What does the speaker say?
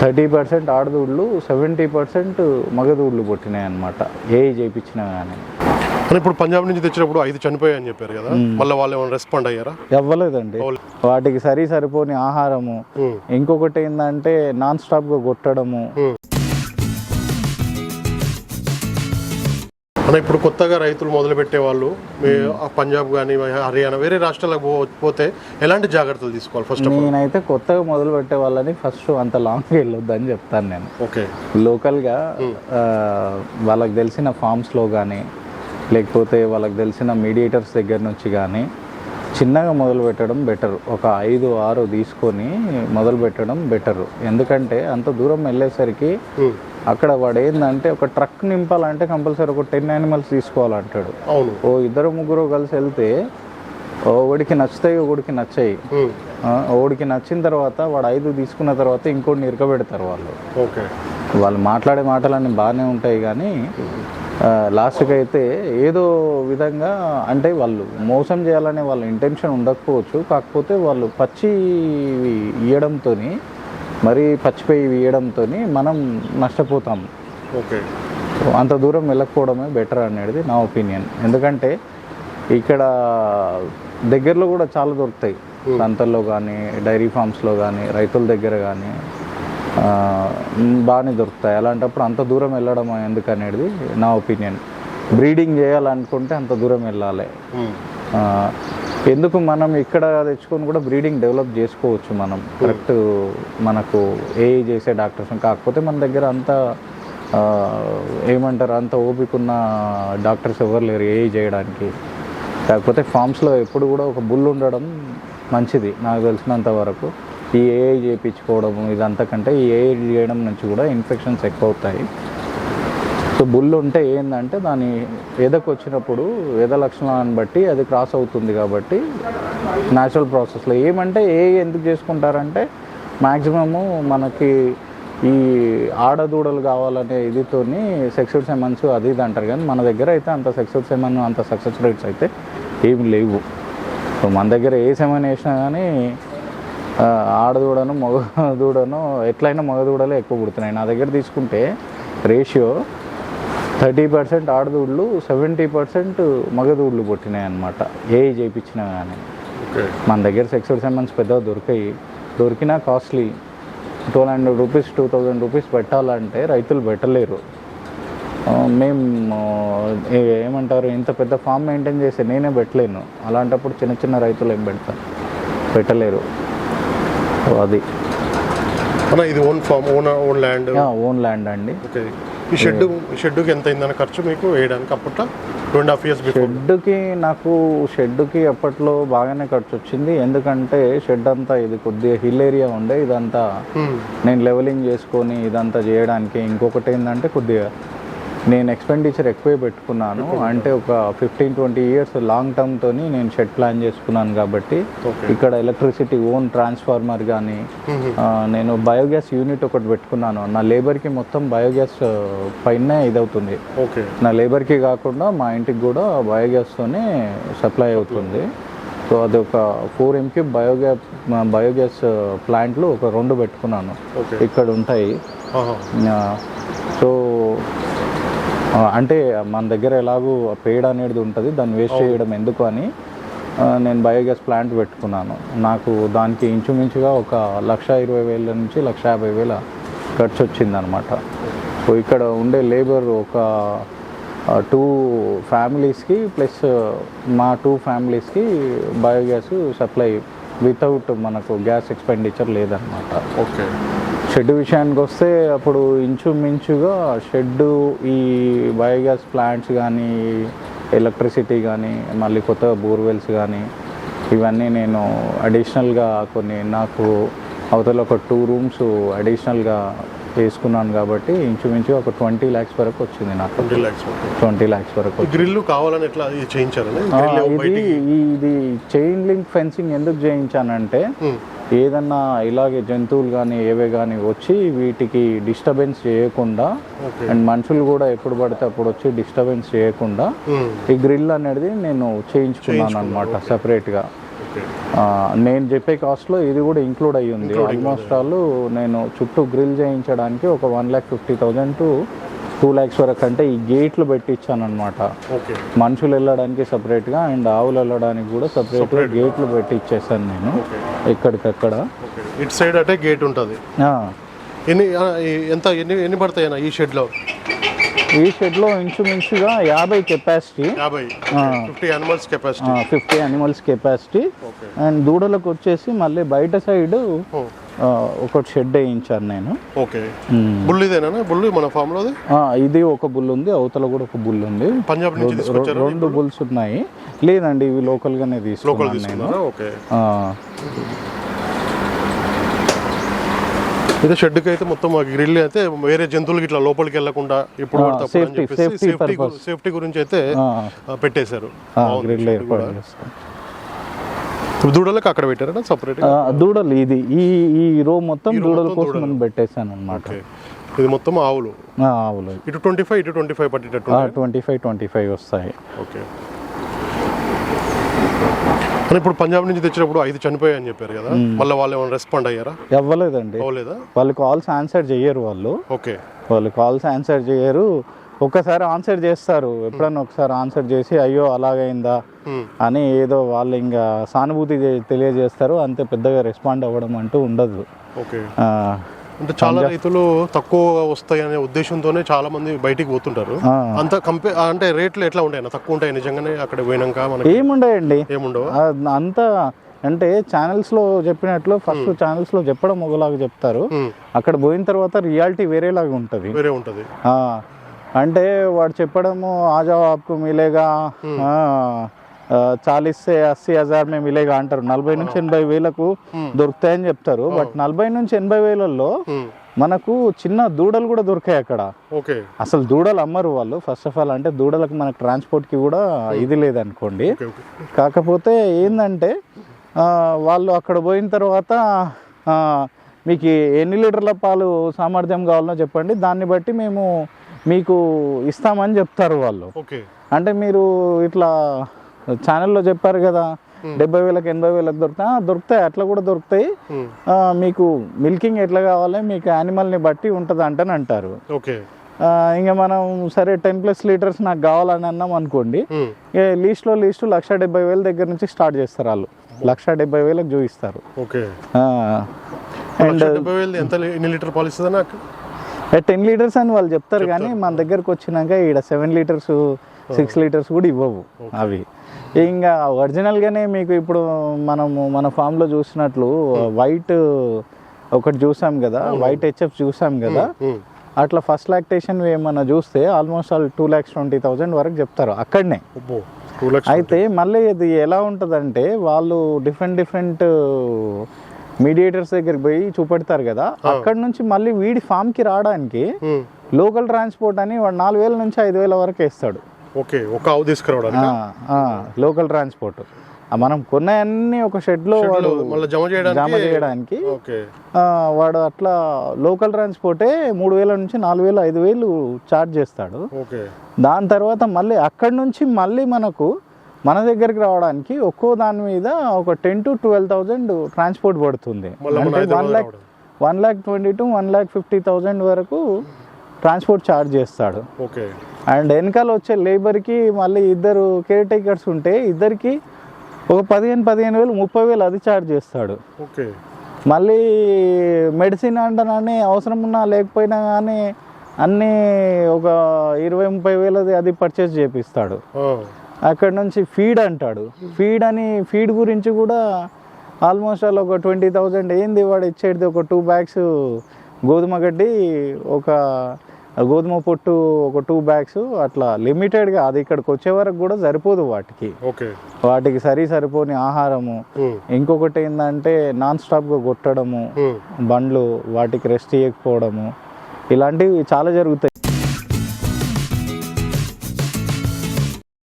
Thirty percent ఆడదూళ్ళు seventy percent మగదూళ్ళు పుట్టినాయి అనమాట ఏ చేయించినా కానీ ఇప్పుడు పంజాబ్ నుంచి తెచ్చినప్పుడు ఐదు చనిపోయాయని చెప్పారు కదా? మళ్ళీ వాళ్ళు ఏమైనా రెస్పాండ్ అయ్యారా? ఇవ్వలేదండి వాటికి సరి సరిపోని ఆహారము. ఇంకొకటి ఏంటంటే నాన్ స్టాప్గా కొట్టడము. అన్న ఇప్పుడు కొత్తగా రైతులు మొదలు పెట్టే వాళ్ళు పంజాబ్ కానీ హర్యానా వేరే రాష్ట్రాలకు పోతే ఎలాంటి జాగ్రత్తలు తీసుకోవాలి ఫస్ట్ నేనైతే కొత్తగా మొదలు పెట్టే వాళ్ళని ఫస్ట్ అంత లాంగ్ వెళ్ళొద్దు అని చెప్తాను నేను. ఓకే. లోకల్గా వాళ్ళకి తెలిసిన ఫామ్స్లో కానీ లేకపోతే వాళ్ళకి తెలిసిన మీడియేటర్స్ దగ్గర నుంచి కానీ చిన్నగా మొదలు పెట్టడం బెటర్ ఒక ఐదు ఆరు తీసుకొని మొదలు పెట్టడం బెటర్ ఎందుకంటే అంత దూరం వెళ్ళేసరికి అక్కడ వాడు ఏంటంటే ఒక ట్రక్ నింపాలంటే కంపల్సరీ ఒక టెన్ యానిమల్స్ తీసుకోవాలంటాడు. అవును. ఓ ఇద్దరు ముగ్గురు కలిసి వెళ్తే ఒకడికి నచ్చుతాయి ఒకడికి నచ్చాయి. ఒకడికి నచ్చిన తర్వాత వాడు ఐదు తీసుకున్న తర్వాత ఇంకోటిని ఇరకబెడతారు వాళ్ళు. ఓకే. వాళ్ళు మాట్లాడే మాటలన్నీ బాగానే ఉంటాయి కానీ లాస్ట్కి అయితే ఏదో విధంగా అంటే వాళ్ళు మోసం చేయాలనే వాళ్ళ ఇంటెన్షన్ ఉండకపోవచ్చు. కాకపోతే వాళ్ళు పచ్చి ఇవ్వడంతో మరీ పచ్చిపోయి ఇవ్వడంతో మనం నష్టపోతాం. ఓకే. అంత దూరం వెళ్ళకపోవడమే బెటర్ అనేది నా ఒపీనియన్. ఎందుకంటే ఇక్కడ దగ్గరలో కూడా చాలా దొరుకుతాయి. సంతల్లో కానీ డైరీ ఫార్మ్స్లో కానీ రైతుల దగ్గర కానీ బాగానే దొరుకుతాయి. అలాంటప్పుడు అంత దూరం వెళ్ళడం ఎందుకు అనేది నా ఒపీనియన్. బ్రీడింగ్ చేయాలనుకుంటే అంత దూరం వెళ్ళాలి. ఎందుకు మనం ఇక్కడ తెచ్చుకొని కూడా బ్రీడింగ్ డెవలప్ చేసుకోవచ్చు మనం? కరెక్ట్ మనకు ఏ చేసే డాక్టర్స్ కాకపోతే మన దగ్గర అంత ఏమంటారు అంత ఓపికన్న డాక్టర్స్ ఎవరు లేరు ఏ చేయడానికి. కాకపోతే ఫామ్స్లో ఎప్పుడు కూడా ఒక బుల్ ఉండడం మంచిది నాకు తెలిసినంత వరకు. ఈ ఏఐ చేయించుకోవడం ఇదంతా కంటే ఈ ఏఐ చేయడం నుంచి కూడా ఇన్ఫెక్షన్స్ ఎక్కువ అవుతాయి. సో బుల్ ఉంటే ఏంటంటే దాని ఎదకు వచ్చినప్పుడు ఎద లక్షణాలను బట్టి అది క్రాస్ అవుతుంది కాబట్టి న్యాచురల్ ప్రాసెస్లో ఏమంటే ఏ ఎందుకు చేసుకుంటారంటే మ్యాక్సిమము మనకి ఈ ఆడదూడలు కావాలనే ఇదితోని సెక్స్డ్ సెమన్స్ అది ఇది అంటారు. కానీ మన దగ్గర అయితే అంత సెక్స్డ్ సెమన్ అంత సక్సెస్ రేట్స్ అయితే ఏమి లేవు. సో మన దగ్గర ఏ సెమన్ వేసినా కానీ ఆడదూడను మగ దూడను ఎట్లయినా మగ దూడలే ఎక్కువ పుడుతున్నాయి. నా దగ్గర తీసుకుంటే రేషియో థర్టీ పర్సెంట్ ఆడదూళ్ళు సెవెంటీ పర్సెంట్ మగదూళ్ళు పుట్టినాయి అనమాట ఏ చేయించినా కానీ మన దగ్గర సెక్స్డ్ సెమన్స్ పెద్దగా దొరికాయి. దొరికినా costly twelve hundred rupees two thousand rupees పెట్టాలంటే రైతులు పెట్టలేరు. మేము ఏమంటారు ఇంత పెద్ద ఫామ్ మెయింటైన్ చేసి నేనే పెట్టలేను. అలాంటప్పుడు చిన్న చిన్న రైతులు ఏం పెడతారు పెట్టలేరు. అది. ఇది own farm own own land own land అండి. ఈ షెడ్ షెడ్కి ఎంత అయిందన్న ఖర్చు మీకు వేయడానికి అప్పట్లో? టూ అండ్ హాఫ్ ఇయర్స్ షెడ్కి నాకు షెడ్కి అప్పట్లో బాగానే ఖర్చు వచ్చింది. ఎందుకంటే షెడ్ అంతా ఇది కొద్దిగా హిల్ ఏరియా ఉండే. ఇదంతా నేను లెవెలింగ్ చేసుకొని ఇదంతా చేయడానికి ఇంకొకటి ఏంటంటే కొద్దిగా నేను ఎక్స్పెండిచర్ ఎక్కువే పెట్టుకున్నాను. అంటే ఒక ఫిఫ్టీన్ ట్వంటీ ఇయర్స్ లాంగ్ టర్మ్తో నేను షెడ్ ప్లాన్ చేసుకున్నాను కాబట్టి. ఇక్కడ ఎలక్ట్రిసిటీ ఓన్ ట్రాన్స్ఫార్మర్ కానీ నేను బయోగ్యాస్ యూనిట్ ఒకటి పెట్టుకున్నాను. నా లేబర్కి మొత్తం బయోగ్యాస్ పైనే ఇదవుతుంది. నా లేబర్కి కాకుండా మా ఇంటికి కూడా బయోగ్యాస్తోనే సప్లై అవుతుంది. సో అది ఒక ఫోర్ ఎంకి బయోగ్యాస్ బయోగ్యాస్ ప్లాంట్లు ఒక రెండు పెట్టుకున్నాను. ఇక్కడ ఉంటాయి. సో అంటే మన దగ్గర ఎలాగూ పేడ అనేది ఉంటుంది దాన్ని వేస్ట్ చేయడం ఎందుకు అని నేను బయోగ్యాస్ ప్లాంట్ పెట్టుకున్నాను. నాకు దానికి ఇంచుమించుగా ఒక లక్ష ఇరవై వేల నుంచి లక్ష యాభై వేల ఖర్చు వచ్చిందనమాట సో ఇక్కడ ఉండే లేబర్ ఒక టూ ఫ్యామిలీస్కి ప్లస్ మా టూ ఫ్యామిలీస్కి బయోగ్యాస్ సప్లై వితౌట్ మనకు గ్యాస్ ఎక్స్పెండిచర్ లేదనమాట ఓకే. షెడ్ విషయానికి వస్తే అప్పుడు ఇంచుమించుగా షెడ్ ఈ బయోగ్యాస్ ప్లాంట్స్ కానీ ఎలక్ట్రిసిటీ కానీ మళ్ళీ కొత్త బోర్వెల్స్ కానీ ఇవన్నీ నేను అడిషనల్గా కొన్ని నాకు అవతల ఒక టూ రూమ్స్ అడిషనల్గా వేసుకున్నాను కాబట్టి ఇంచుమించుగా ఒక ట్వంటీ ల్యాక్స్ వరకు వచ్చింది నాకు. ట్వంటీ ల్యాక్స్ ట్వంటీ ల్యాక్స్ వరకు గ్రిల్ కావాలని ఎట్లా ఇది ఇది చైన్ లింక్ ఫెన్సింగ్ ఎందుకు చేయించానంటే. ఏదన్నా ఇలాగే జంతువులు కానీ ఏవే కానీ వచ్చి వీటికి డిస్టర్బెన్స్ చేయకుండా అండ్ మనుషులు కూడా ఎప్పుడు పడితే అప్పుడు వచ్చి డిస్టర్బెన్స్ చేయకుండా. ఈ గ్రిల్ అనేది నేను చేయించుకున్నాను అనమాట సపరేట్గా నేను చెప్పే కాస్ట్లో ఇది కూడా ఇంక్లూడ్ అయ్యి ఉంది. ఆల్మోస్ట్ ఆల్ నేను చుట్టూ గ్రిల్ చేయించడానికి ఒక one lakh fifty thousand to two lakhs వరకు అంటే ఈ గేట్లు పెట్టించాను అనమాట ఓకే మనుషులు వెళ్ళడానికి సపరేట్గా అండ్ ఆవులు వెళ్ళడానికి కూడా సపరేట్గా గేట్లు పెట్టి ఇచ్చేసాను నేను ఎక్కడికక్కడ. ఇటు సైడ్ అంటే గేట్ ఉంటుంది. ఎన్ని ఎంత ఎన్ని ఎన్ని పడతాయన్నా ఈ షెడ్లో? ఈ షెడ్లో ఇంచుమించుగా యాభై capacity fifty animals capacity fifty animals capacity and దూడలకు వచ్చేసి మళ్ళీ బయట సైడ్ ఒకటి షెడ్ వేయించాను నేను. ఓకే. బుల్ ఇదేనా బుల్ మన ఫామ్ ఆ, ఇది ఒక బుల్ ఉంది అవతల కూడా ఒక బుల్ ఉంది. పంజాబ్ నుంచి రెండు బుల్స్ ఉన్నాయి. లేదండి ఇవి లోకల్ తీసుకున్నాను నేను. ఓకే. అయితే షెడ్కి అయితే మొత్తం గ్రిల్ అయితే వేరే జంతువులకి ఇట్లా లోపలికి వెళ్ళకుండా ఇప్పుడు సేఫ్టీ. సేఫ్టీ గురించి అయితే పెట్టేశారు. గ్రిల్ ఏర్పాటు దూడలకు అక్కడ పెట్టారా సపరేట్ దూడలు ఇది. ఈ ఈ రో మొత్తం దూడల కోసం. మనం పెట్టేశాను అనమాట ఇది మొత్తం ఆవులు. ఆవులు. ఇటు ట్వంటీ ఫైవ్ ఇటు ట్వంటీ ఫైవ్ పట్టేటట్టు ట్వంటీ ఫైవ్ ట్వంటీ ఫైవ్ వస్తాయి. ఓకే. కానీ ఇప్పుడు పంజాబ్ నుంచి తెచ్చినప్పుడు ఐదు చనిపోయాయి అని చెప్పారు కదా. మళ్ళీ వాళ్ళు ఏమైనా రెస్పాండ్ అయ్యారా? ఇవ్వలేదండి అవ్వలేదా? వాళ్ళు కాల్స్ ఆన్సర్ చేయరు వాళ్ళు. ఓకే. వాళ్ళు కాల్స్ ఆన్సర్ చేయరు. ఒక్కసారి ఆన్సర్ చేస్తారు. ఎప్పుడన్నా ఒకసారి ఆన్సర్ చేసి అయ్యో అలాగైందా. అని ఏదో వాళ్ళు ఇంకా సానుభూతి తెలియజేస్తారు. అంతే పెద్దగా రెస్పాండ్ అవ్వడం అంటూ ఉండదు. ఓకే. అంటే చాలా రైతులు తక్కువ వస్తాయి అనే ఉద్దేశంతోనే చాలా మంది బయటికి పోతుంటారు. అంత కంపే అంటే రేట్లు ఎట్లా ఉంటాయి తక్కువ ఉంటాయి నిజంగానే అక్కడ పోయినాక మనకి? ఏముండయండి? ఏముండవు? అంతా అంటే ఛానల్స్లో చెప్పినట్లు ఫస్ట్ ఛానల్స్లో చెప్పడం ఒకలాగా చెప్తారు. అక్కడ పోయిన తర్వాత రియాలిటీ వేరేలాగా ఉంటుంది. వేరే ఉంటది. అంటే వాడు చెప్పడము ఆజావ్ ఆప్కు మిలేగా చాలీస్ సే అస్సీ హజార్ మే మిలేగా అంటారు. నలభై నుంచి ఎనభై వేలకు దొరుకుతాయని చెప్తారు. బట్ నలభై నుంచి ఎనభై వేలలో. మనకు చిన్న దూడలు కూడా దొరికాయి అక్కడ. అసలు దూడలు అమ్మరు వాళ్ళు. ఫస్ట్ ఆఫ్ ఆల్ అంటే దూడలకు మనకు ట్రాన్స్పోర్ట్కి కూడా ఇది లేదనుకోండి. కాకపోతే ఏంటంటే వాళ్ళు అక్కడ పోయిన తర్వాత మీకు ఎన్ని లీటర్ల పాలు సామర్థ్యం కావాలనో చెప్పండి. దాన్ని బట్టి మేము మీకు ఇస్తామని చెప్తారు వాళ్ళు. అంటే మీరు ఇట్లా ఛానల్లో చెప్పారు కదా డెబ్బై వేలకు ఎనభై వేలకు దొరుకుతాయి దొరుకుతాయి అట్లా కూడా దొరుకుతాయి. Hmm. మీకు మిల్కింగ్ ఎట్లా కావాలి మీకు యానిమల్ని బట్టి ఉంటుంది అంటని అంటారు. ఓకే. ఇంకా మనం సరే టెన్ ప్లస్ లీటర్స్ నాకు కావాలని అన్నాం అనుకోండి Hmm. లీస్ట్లో లీస్ట్ లక్ష డెబ్బై వేల దగ్గర నుంచి స్టార్ట్ చేస్తారు వాళ్ళు. లక్ష డెబ్బై వేలకు చూపిస్తారు. ఓకే. అండ్ ఎంత ఎన్ని లీటర్ నాకు? టెన్ లీటర్స్ అని వాళ్ళు చెప్తారు కానీ మన దగ్గరకు వచ్చినాక ఈడ సెవెన్ లీటర్స్ సిక్స్ లీటర్స్ కూడా ఇవ్వవు అవి. ఇంకా ఒరిజినల్గానే మీకు ఇప్పుడు మనము మన ఫామ్లో చూసినట్లు వైట్ ఒకటి చూసాం కదా వైట్ హెచ్ఎఫ్ చూసాం కదా Hmm. అట్లా ఫస్ట్ లాక్టేషన్ ఏమన్నా చూస్తే almost all two lakhs twenty thousand వరకు చెప్తారు అక్కడనే. అయితే మళ్ళీ ఇది ఎలా ఉంటుందంటే వాళ్ళు డిఫరెంట్ డిఫరెంట్ మీడియేటర్స్ దగ్గరికి పోయి చూపెడతారు కదా అక్కడ నుంచి మళ్ళీ వీడి ఫామ్కి రావడానికి లోకల్ ట్రాన్స్పోర్ట్ అని వాడు నాలుగు వేల నుంచి ఐదు వేల వరకు వేస్తాడు. ఓకే ఒక ఆవు తీసుకురావడానికి లోకల్ ట్రాన్స్పోర్ట్. మనం కొన్నాయన్నీ ఒక షెడ్లో వాడు జమ జమ చేయడానికి వాడు అట్లా లోకల్ ట్రాన్స్పోర్టే మూడు వేల నుంచి నాలుగు వేలు ఐదు వేలు ఛార్జ్ చేస్తాడు. దాని తర్వాత మళ్ళీ అక్కడి నుంచి మళ్ళీ మనకు మన దగ్గరికి రావడానికి ఒక్కో దాని మీద ఒక ten to twelve thousand transport పడుతుంది. One lakh one lakh twenty to one lakh fifty thousand వరకు ట్రాన్స్పోర్ట్ ఛార్జ్ చేస్తాడు. ఓకే. అండ్ వెనకాల వచ్చే లేబర్కి మళ్ళీ ఇద్దరు కేర్ టేకర్స్ ఉంటే ఇద్దరికి ఒక పదిహేను పదిహేను వేలు ముప్పై వేలు అది ఛార్జ్ చేస్తాడు. ఓకే. మళ్ళీ మెడిసిన్ అంటానని అవసరం ఉన్నా లేకపోయినా కానీ అన్నీ ఒక ఇరవై ముప్పై వేలది అది పర్చేస్ చేపిస్తాడు. అక్కడ నుంచి ఫీడ్ అంటాడు. ఫీడ్ అని ఫీడ్ గురించి కూడా ఆల్మోస్ట్ ఆల్ ఒక ట్వంటీ థౌజండ్ ఏంది వాడు ఇచ్చేది ఒక టూ బ్యాగ్స్ గోధుమ గడ్డి ఒక గోధుమ పొట్టు ఒక టూ బ్యాగ్స్ అట్లా లిమిటెడ్గా అది ఇక్కడికి వచ్చే వరకు కూడా సరిపోదు వాటికి. వాటికి సరి సరిపోని ఆహారము. ఇంకొకటి ఏంటంటే నాన్ స్టాప్గా కొట్టడము. బండ్లు వాటికి రెస్ట్ ఇవ్వకపోవడము ఇలాంటివి చాలా జరుగుతాయి.